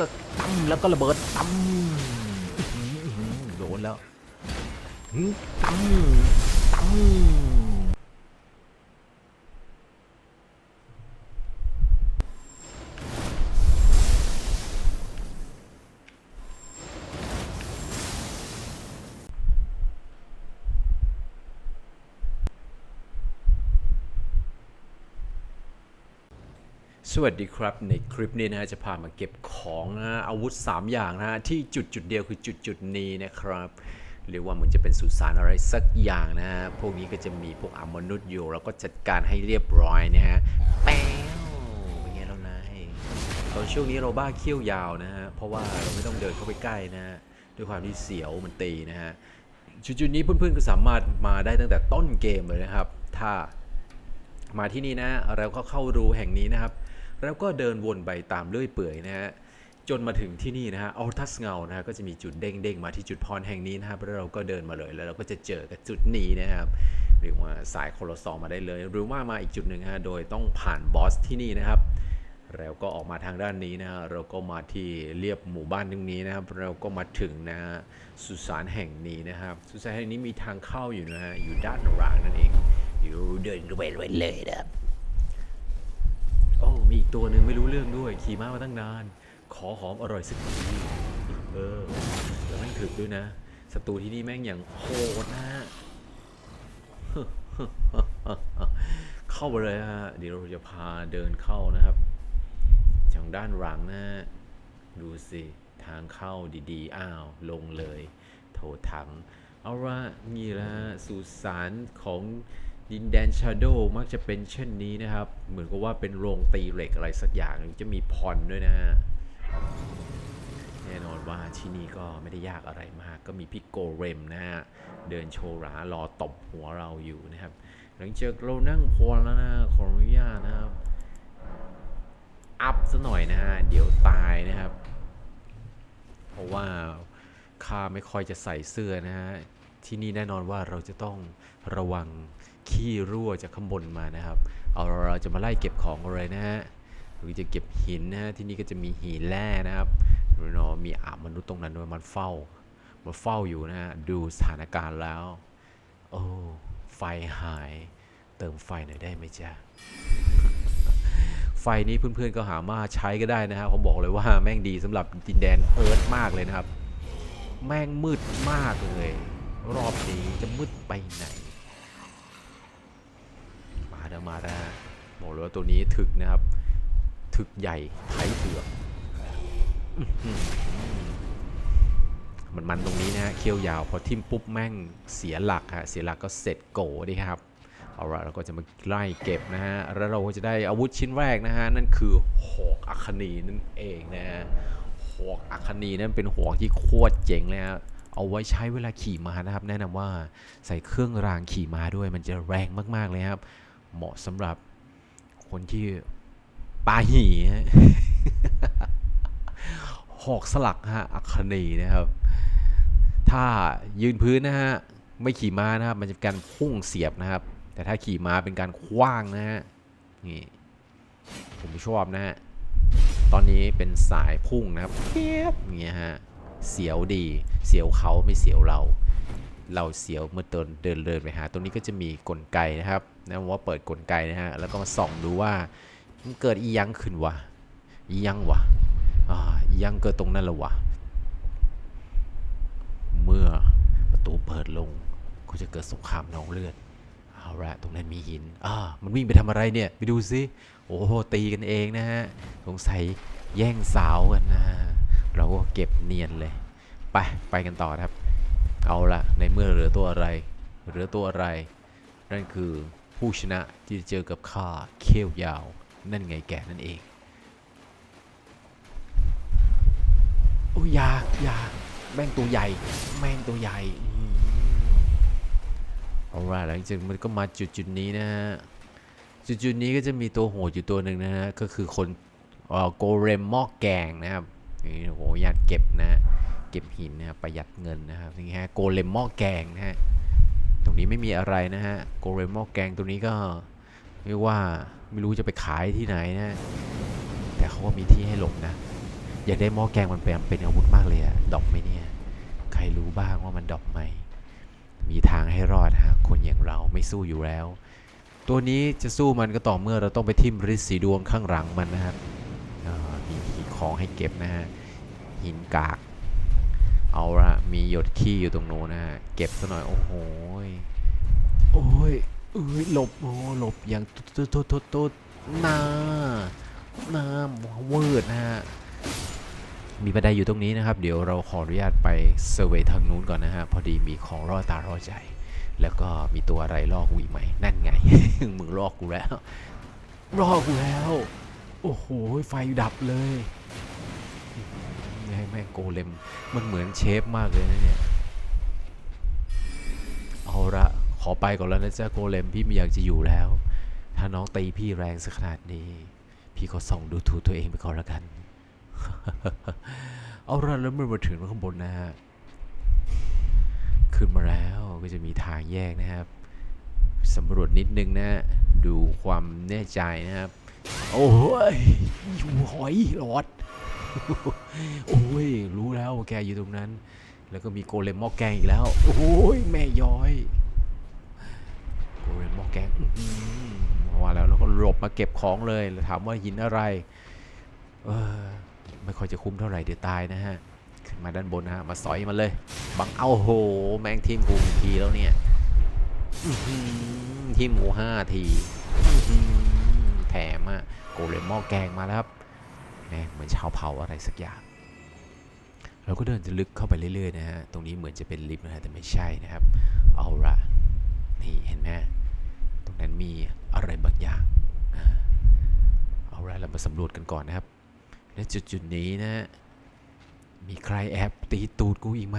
อกตั้มแล้วก็ระเบิดตั้มโดนแล้วตั้มตั้ม สวัสดีครับ ในคลิปนี้นะฮะจะพามาเก็บของนะอาวุธ 3 อย่างนะฮะที่จุดจุดเดียวคือจุดจุดนี้นะครับเรียกว่ามือนจะเป็นสุสานอะไรสักอย่างนะฮะพวกนี้ก็จะมีพวกอมนุษย์อยู่เราก็จัดการให้เรียบร้อยนะฮะแป้วเป็นไงแล้วนายตอนช่วงนี้เราบ้าเขี้ยวยาวนะฮะเพราะว่าเราไม่ต้องเดินเข้าไปใกล้นะฮะด้วยความที่เสียวมันตีนะฮะจุดๆนี้เพื่อนๆก็สามารถมาได้ตั้งแต่ต้นเกมเลยนะครับ ถ้ามาที่นี่นะเราก็เข้ารูแห่งนี้นะครับ แล้วก็เดินวนไปตามเลื่อยเปื่อยนะฮะจนมาถึงที่นี่นะฮะอัลทัสเงานะฮะก็จะมีจุดเด้งๆมาที่จุดพรแห่งนี้นะครับแล้วเราก็เดินมาเลยแล้วเราก็จะเจอกับจุดนี้นะครับเรียกว่าสายโคโลอสอมาได้เลย หรือว่ามาอีกจุดหนึ่งฮะโดยต้องผ่านบอสที่นี่นะครับแล้วก็ออกมาทางด้านนี้นะฮะเราก็มาที่เรียบหมู่บ้านตรงนี้นะครับ เราก็มาถึงนะฮะสุสานแห่งนี้นะครับ สุสานแห่งนี้มีทางเข้าอยู่นะฮะอยู่ด้านหลังนั่นเองอยู่เดินไปเลยนะครับ มีอีกตัวหนึ่งไม่รู้เรื่องด้วย ขี่ม้ามาตั้งนาน ขอหอมอร่อยสักทีเออแล้วแม่งถึกด้วยนะศัตรูที่นี่แม่งอย่างโหดนะฮะเข้าไปเลยฮะเดี๋ยวเราจะพาเดินเข้านะครับทางด้านหลังนะฮะดูสิทางเข้าดีๆ อ้าว ลงเลย โถถัง เอาละนี่ละสุสานของ ดินแดนชาโดมักจะเป็นเช่นนี้นะครับ เหมือนกับว่าเป็นโรงตีเหล็กอะไรสักอย่างจะมีพรด้วยนะฮะแน่นอนว่าที่นี่ก็ไม่ได้ยากอะไรมาก ก็มีพี่โกเรมนะฮะเดินโชว์หรารอตบหัวเราอยู่นะครับ หลังจากเรานั่งพอแล้วนะขออนุญาตนะครับ อัพซะหน่อยนะฮะเดี๋ยวตายนะครับ เพราะว่าข้าไม่ค่อยจะใส่เสื้อนะฮะที่นี่แน่นอนว่าเราจะต้องระวัง ขี้รั่วจากข้างบนมานะครับ เอาเราจะมาไล่เก็บของอะไรนะฮะหรือจะเก็บหินนะฮะที่นี่ก็จะมีหินแร่นะครับหรือเนาะมีอามนุษย์ตรงนั้นด้วยมันเฝ้ามันเฝ้าอยู่นะฮะดูสถานการณ์แล้วโอ้ไฟหาย เติมไฟหน่อยได้ไหมจ๊ะไฟนี้เพื่อนๆก็หามาใช้ก็ได้นะครับผมบอกเลยว่าแม่งดีสำหรับดินแดนเอิร์ธมากเลยนะครับ แม่งมืดมากเลย รอบนี้จะมืดไปไหน มาเด้อมาได้บอกเลยว่าตัวนี้ถึกนะครับ ถึกใหญ่ไถเถือกมันมันตรงนี้นะฮะเคี้ยวยาวพอทิ่มปุ๊บแม่งเสียหลักฮะเสียหลักก็เสร็จโกดีครับเอาละเราก็จะมาไล่เก็บนะฮะแล้วเราก็จะได้อาวุธชิ้นแรกนะฮะนั่นคือหอกอัคนีนั่นเองนะฮะหอกอัคนีนั่นเป็นหอกที่โคตรเจ๋งเลยฮะเอาไว้ใช้เวลาขี่ม้านะครับ แนะนำว่าใส่เครื่องรางขี่ม้าด้วยมันจะแรงมากๆเลยครับ เหมาะสำหรับคนที่ปาหี่หอกสลักฮะอัคนีนะครับ ถ้ายืนพื้นนะฮะ ไม่ขี่ม้านะครับ มันจะเป็นการพุ่งเสียบนะครับ แต่ถ้าขี่ม้าเป็นการคว้างนะฮะ นี่ ผมชอบนะฮะ ตอนนี้เป็นสายพุ่งนะครับเพียบอย่างเงี้ยฮะ เสียวดี เสียวเขาไม่เสียวเรา เราเสียวเมื่อเดินเดินเดินไปหา ตรงนี้ก็จะมีกลไกนะครับนะว่าเปิดกลไกนะฮะแล้วก็มาส่องดูว่ามันเกิดอียังขึ้นวะอียังวะอ่าอียังเกิดตรงนั้นละวะเมื่อประตูเปิดลงก็จะเกิดสงครามนองเลือดเอาละตรงนั้นมีหินอ่ามันวิ่งไปทำอะไรเนี่ยไปดูซิโอ้โหตีกันเองนะฮะสงสัยแย่งสาวกันนะเราก็เก็บเนียนเลย ไป ไปกันต่อครับ เอาละในเมื่อเหลือตัวอะไร เหลือตัวอะไร นั่นคือผู้ชนะที่จะเจอกับข้าเขี้ยวยาว นั่นไงแกนั่นเอง โอ้ยอยาอยาแม่งตัวใหญ่ แม่งตัวใหญ่อืมเอาละหลังจากมันก็มาจุดจุดๆนี้นะฮะ จุดจุดๆนี้ก็จะมีตัวโหดอยู่ตัวหนึ่งนะฮะ ก็คือคนเอ่อโกเรมหม้อแกงนะครับนี่โอ้โหยัดเก็บนะฮะ เก็บหินนะครับประหยัดเงินนะครับนี่ฮะโกเลมหม้อแกงนะฮะตรงนี้ไม่มีอะไรนะฮะโกเรมหม้อแกงตัวนี้ก็ไม่ว่าไม่รู้จะไปขายที่ไหนนะแต่เขาก็มีที่ให้หลบนะอยากได้หม้อแกงมันเป็นเป็นอาวุธมากเลยอะดอกไหมเนี่ยใครรู้บ้างว่ามันดอกไหมมีทางให้รอดฮะคนอย่างเราไม่สู้อยู่แล้ว ตัวนี้จะสู้มันก็ต่อเมื่อเราต้องไปทิ่มริดสีดวงข้างหลังมันนะครับมีของให้เก็บนะฮะหินกาก เอาละมีหยดขี้อยู่ตรงโน้นนะฮะ เก็บซะหน่อย โอ้โหโอ้ยเอ้ยหลบโอ้หลบอย่างตุ๊ดตุ๊ดตุ๊ดตุ๊ดนานาเวิร์ดนะฮะ มีบันไดอยู่ตรงนี้นะครับ เดี๋ยวเราขออนุญาตไปเซอร์เวยทางนู้นก่อนนะฮะ พอดีมีของล่อตาล่อใจ แล้วก็มีตัวอะไรล่อกูอีกไหม นั่นไง มึงล่อกูแล้วล่อกูแล้ว โอ้โห ไฟดับเลย ม่งโกเลมมันเหมือนเชฟมากเลยนะเนี่ย เอาละขอไปก่อนแล้วนะจ๊ะโกเลมพี่ไม่อยากจะอยู่แล้ว ถ้าน้องตีพี่แรงสักขนาดนี้ พี่ก็ส่องดูถูกตัวเองไปก่อนล้วกัน เอาละแล้วเมื่อมาถึงข้างบนนะฮะ ขึ้นมาแล้วก็จะมีทางแยกนะครับสำรวจนิดนึงนะดูความแน่ใจนะครับ โอ้ยอยู่หอยหลอด โอ้ย รู้แล้วแกอยู่ตรงนั้น แล้วก็มีโกเลมหม้อแกงอีกแล้ว โอ้ย แม่ย้อย โกเลมหม้อแกงมาว่าแล้วแล้วก็หลบมาเก็บของเลย แล้วถามว่าหินอะไร เออ ไม่ค่อยจะคุ้มเท่าไหร่เดี๋ยวตายนะฮะ ขึ้นมาด้านบนนะฮะ มาสอยมันเลย บังเอาโห แม่งทีมกูทีแล้วเนี่ยอื้อหือทีมกูห้าทีแถมอะโกเลมหม้อแกงมาแล้วครับ แม่งเหมือนชาวเผ่าอะไรสักอย่างเราก็เดินจะลึกเข้าไปเรื่อยๆนะฮะ ตรงนี้เหมือนจะเป็นลิฟต์นะฮะแต่ไม่ใช่นะครับ เอาละนี่เห็นไหมตรงนั้นมีอะไรบางอย่าง เอาละเรามาสำรวจกันก่อนนะครับ และจุดๆนี้นะฮะมีใครแอบตีตูดกูอีกไหม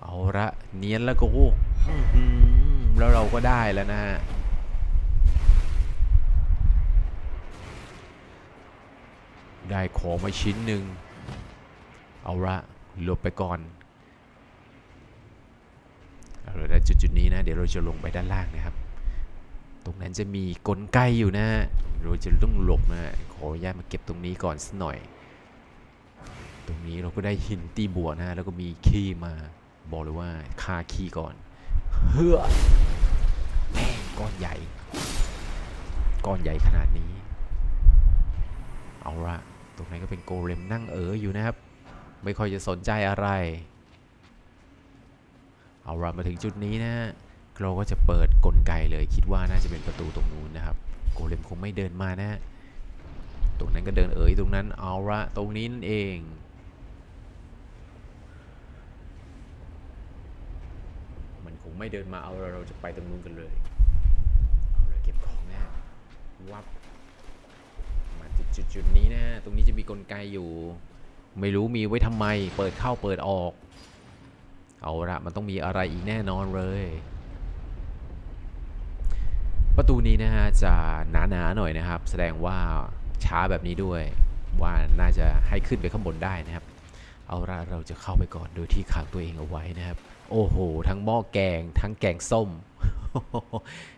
เอาละเนียนแล้วกูแล้วเราก็ได้แล้วนะฮะ ได้ของมาชิ้นหนึ่ง เอาละหลบไปก่อนเอาละจุดจุดนี้นะ เดี๋ยวเราจะลงไปด้านล่างนะครับ ตรงนั้นจะมีกลไกอยู่นะ เราจะต้องหลบนะขออนุญาตมาเก็บตรงนี้ก่อนสักหน่อย ตรงนี้เราก็ได้หินตีบัวนะแล้วก็มีขี้มาบอกเลยว่าฆ่าขี้ก่อนเฮ้อแม่งก้อนใหญ่ ก้อนใหญ่ขนาดนี้ เอาละ รงนั้นก็เป็นโกเลมนั่งเอออยู่นะครับ ไม่ค่อยจะสนใจอะไร เอาละมาถึงจุดนี้นะเราก็จะเปิดกลไกเลยคิดว่าน่าจะเป็นประตูตรงนู้นนะครับ โกเลมคงไม่เดินมานะ ตรงนั้นก็เดินเอ๋ยตรงนั้นเอาละตรงนี้นั่นเองมันคงไม่เดินมาเอาเราเราจะไปตรงนู้นกันเลย เอาเลยเก็บของนะวับ มา จุดจุดนี้นะตรงนี้จะมีกลไกอยู่ ไม่รู้มีไว้ทำไม เปิดเข้าเปิดออก เอาละมันต้องมีอะไรอีกแน่นอนเลย ประตูนี้นะฮะจะหนาๆหน่อยนะครับ แสดงว่าช้าแบบนี้ด้วย ว่าน่าจะให้ขึ้นไปข้างบนได้นะครับ เอาละเราจะเข้าไปก่อนโดยที่ขังตัวเองเอาไว้นะครับ โอ้โห ทั้งหม้อแกง ทั้งแกงส้ม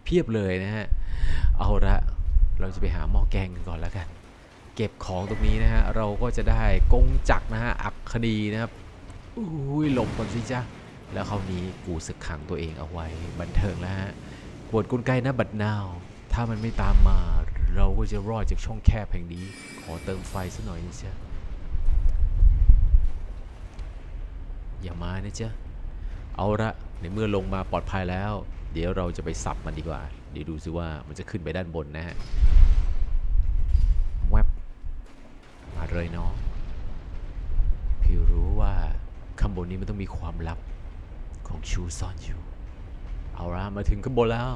เพียบเลยนะฮะ เอาละเราจะไปหาหม้อแกงกันก่อนแล้วกัน เก็บของตรงนี้นะฮะเราก็จะได้กงจักรนะฮะอักคดีนะครับอุ้ยหลบก่อนสิจ้าแล้วคราวนี้กูสึกขังตัวเองเอาไว้บันเทิงแล้วฮะปวดกลไกนะบัดนาว ถ้ามันไม่ตามมา เราก็จะรอดจากช่องแคบแห่งนี้ ขอเติมไฟสักหน่อยนะจ๊ะอย่ามานะจ๊ะเอาละในเมื่อลงมาปลอดภัยแล้ว เดี๋ยวเราจะไปสับมันดีกว่า เดี๋ยวดูซิว่ามันจะขึ้นไปด้านบนนะฮะ เลยน้องพี่รู้ว่าข้างบนนี้มันต้องมีความลับของชูซ่อนอยู่ เอาละมาถึงข้างบนแล้ว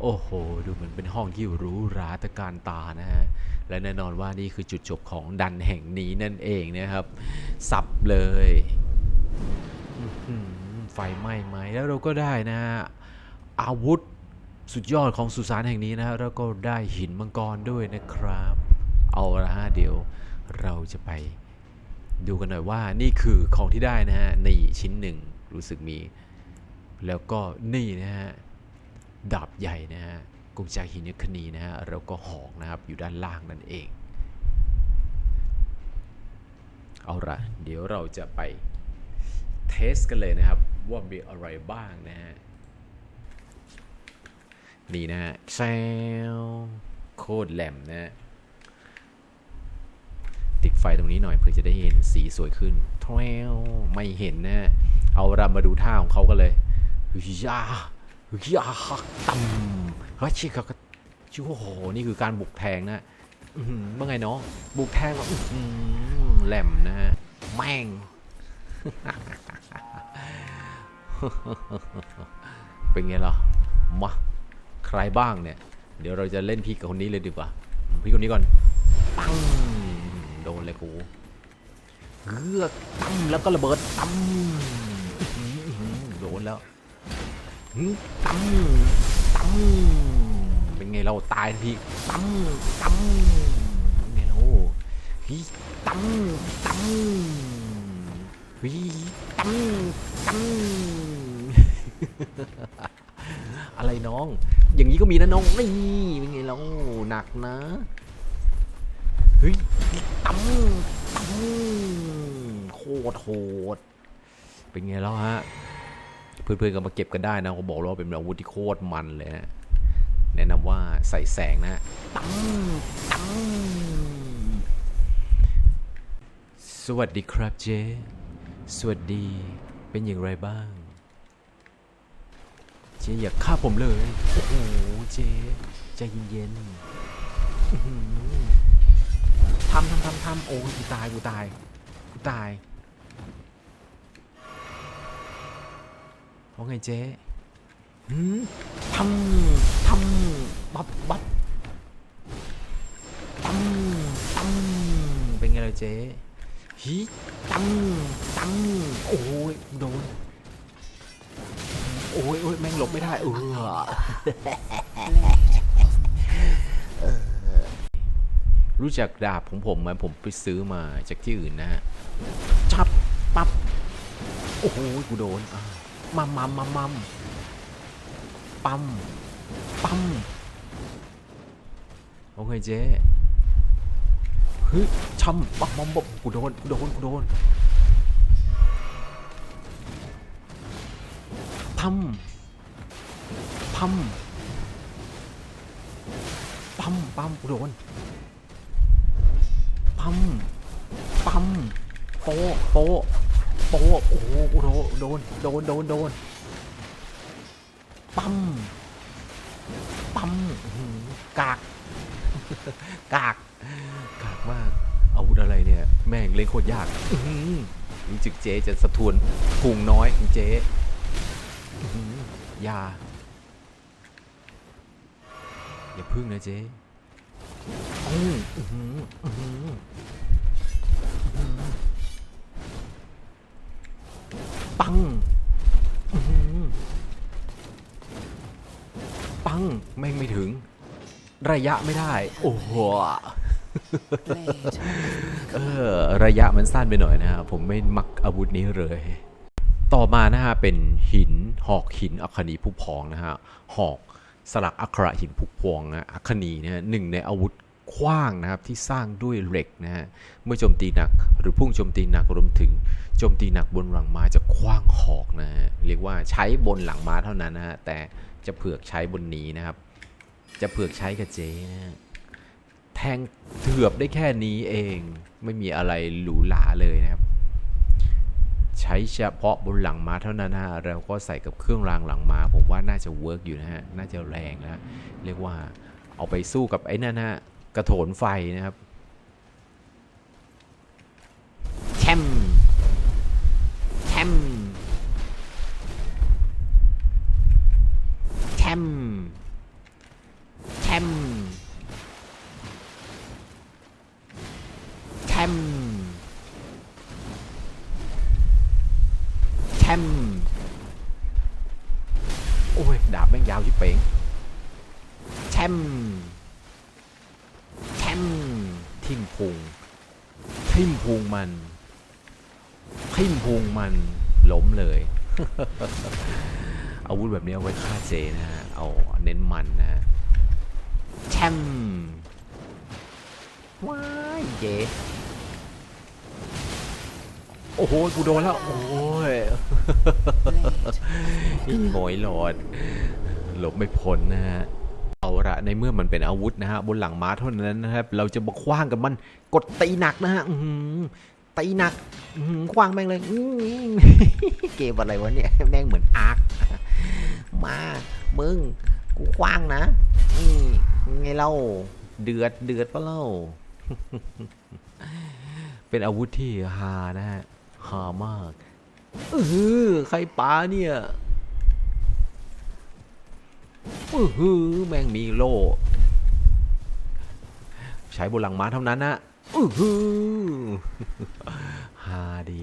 โอ้โห ดูเหมือนเป็นห้องที่หรู้ราตะการตานะฮะ และแน่นอนว่านี่คือจุดจบของดันแห่งนี้นั่นเองนะครับ สับเลย ไฟไหม้ไหมแล้วเราก็ได้นะฮะ อาวุธสุดยอดของสุสานแห่งนี้นะฮะ แล้วก็ได้หินมังกรด้วยนะครับ เอาละฮะเดี๋ยว เราจะไปดูกันหน่อยว่านี่คือของที่ได้นะฮะนี่ชิ้นหนึ่งรู้สึกมี แล้วก็นี่นะฮะดาบใหญ่นะฮะกุญแจหินคณีนะฮะแล้วก็หอกนะครับอยู่ด้านล่างนั่นเอง เอาละเดี๋ยวเราจะไปเทสกันเลยนะครับว่ามีอะไรบ้างนะฮะนี่นะฮะแซวโคตรแหลมนะฮะ ติดไฟตรงนี้หน่อยเพื่อจะได้เห็นสีสวยขึ้นแทวไม่เห็นนะเอารามาดูท่าของเขากันเลยยายาฮักตัมฮัชิกกะโอ้โหนี่คือการบุกแทงนะว่าไงเน้องบุกแทงแบบแหลมนะฮะแม่งเป็นไงล่ะมาใครบ้างเนี่ย เดี๋ยวเราจะเล่นพี่กับคนนี้เลยดีกว่า พี่คนนี้ก่อน ปัง โดนเลยกูเงือกตั้มแล้วก็ระเบิดตั้มอื้อหืออื้อหือโดนแล้วตั้มตั้มเป็นไงเราตายทันทีตั้มตั้มเป็นไงเราฮีตั้มตั้มฮีตั้มตั้มอะไรน้อง อย่างนี้ก็มีนะน้อง นี่เป็นไงเราหนักนะ เฮ้ยตั้มตั้มโคตรโหด เป็นไงแล้วฮะ เพื่อนๆก็มาเก็บกันได้นะผมบอกว่าเป็นอาวุธที่โคตรมันเลยนะแนะนำว่าใส่แสงนะตั้มตั้มสวัสดีครับเจสวัสดีเป็นอย่างไรบ้าง เจอย่าฆ่าผมเลย โอ้โห เจใจเย็นๆ ทำทำทำทำโอ้กูตายกูตายกูตายว่าไงเจ๊ทำทำบับบับตั้มตั้มเป็นไงล่ะเจ๊ฮีตั้มตั้มโอ้ยโดนโอ้ยโอ้ยแม่งหลบไม่ได้เออ รู้จักดาบของผมไหมผมไปซื้อมาจากที่อื่นนะฮะจับปับโอ้โหกูโดนอ่ามัมมัมมัมมัมปั๊มปั๊มโอเคเจ๊เฮ้ยช่ำปั๊มมัมบบกูโดนกูโดนกูโดนพัมพัมปั๊มปั๊มกูโดน ปั๊มปั๊มโปะโปะโปะโอ้โหโดนโดนโดนโดนโดนปั๊มปั๊มหือกากกากกากมากอาวุธอะไรเนี่ย แม่งเล่นโคตรยากอื้อหือรู้สึกเจ๊จะสะทวนพุงน้อยของเจ้หือยา อย่าพึ่งนะเจ๊ อื้ออื้อหืออื้อหืออื้อหือปังปังแม่งไม่ถึง ระยะไม่ได้ โอ้โหเออระยะมันสั้นไปหน่อยนะฮะผมไม่มักอาวุธนี้เลย ต่อมานะฮะเป็นหินหอกหินอัคนีผู้พองนะฮะหอก สลักอัคระหินผู้พองนะอัคนีนะหนึ่งในอาวุธขว้างนะครับที่สร้างด้วยเหล็กนะฮะเมื่อโจมตีหนักหรือพุ่งโจมตีหนักรวมถึงโจมตีหนักบนหลังม้าจะคว้างหอกนะฮะเรียกว่าใช้บนหลังม้าเท่านั้นนะฮะแต่จะเผือกใช้บนนี้นะครับ จะเผือกใช้กับเจนะฮะแทงเถือบได้แค่นี้เองไม่มีอะไรหรูหราเลยนะครับ ใช้เฉพาะบนหลังม้าเท่านั้นนะฮะเราก็ใส่กับเครื่องรางหลังม้าผมว่าน่าจะเวิร์กอยู่นะฮะน่าจะแรงนะเรียกว่าเอาไปสู้กับไอ้นั่นฮะกระโถนไฟนะครับแชม ทิมพุงทิมพุงมันทิมพุงมันล้มเลย อาวุธแบบนี้เอาไว้ฆ่าเจนะฮะเอาเน้นมันนะแชมว้ายเจโอ้โห กูโดนแล้ว โอ้ยอีโงอยหลอด หลบไม่พ้นนะฮะ ละในเมื่อมันเป็นอาวุธนะฮะบนหลังม้าเท่านั้นนะครับ เราจะมาคว้างกับมันกดตีหนักนะฮะตีหนักคว้างแม่งเลยเกมอะไรวะเนี่ยแม่งเหมือนอาร์คมามึงกูคว้างนะไงเล่าเดือดเดือดปะเล่าเป็นอาวุธที่ฮานะฮะฮามากเออใครปาเนี่ย เออแม่งมีโล่ ใช้บนหลังม้าเท่านั้นนะเออฮาดี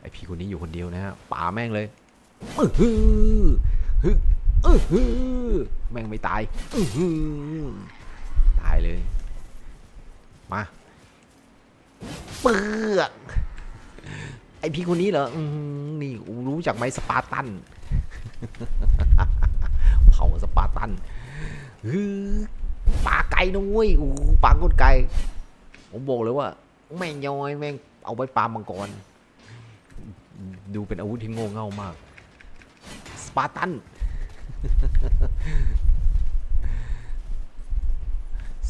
ไอพี่คนนี้อยู่คนเดียวนะฮะป่าแม่งเลยเออฮึเออฮึแม่งไม่ตายเออฮึตายเลย มาเปลือกไอพี่คนนี้เหรออนี่รู้จักไหมสปาร์ตัน ตันฮือปลาไก่นะเว้ยอู้ปลากดไก่ผมบอกเลยว่า แม่งย้อยแม่งเอาไว้ปลามังกร ดูเป็นอาวุธที่โง่เง่ามาก สปาร์ตัน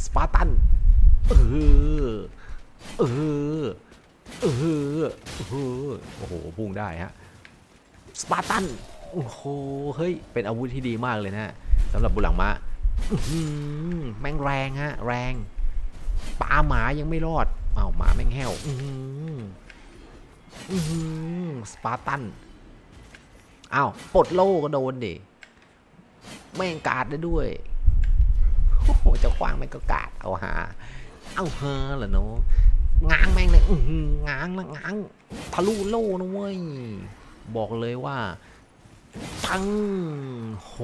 สปาร์ตัน เออ เออ เออ โอ้โห พุ่งได้ฮะ สปาร์ตัน โอ้โห เฮ้ย เป็นอาวุธที่ดีมากเลยนะำหรับบุหลังม้าอื้อหือแม่งแรงฮะ แรงปลาหมายังไม่รอดเอ้าหมาแม่งแห้วสปาร์ตันอ้าวปลดโล่ก็โดนดิแม่งกาดได้ด้วยโอ้โหจะคว้างแม่งก็กาดเอาหาเอาเฮอเหรอเนาะง้างแม่งเลยง้างนะง้างทะลุโล่นะเว้ยบอกเลยว่า ปังโห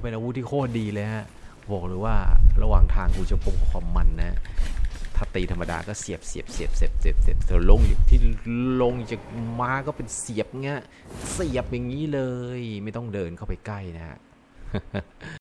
เป็นอาวุธที่โคตรดีเลยฮะ บอกเลยว่าระหว่างทางกูจะพบกับความมันนะ ถ้าตีธรรมดาก็เสียบเสียบเสียบเสียบเสียบเสียบแต่ลงที่ลงจากม้าก็เป็นเสียบเงี้ย เสียบอย่างนี้เลย ไม่ต้องเดินเข้าไปใกล้นะฮะ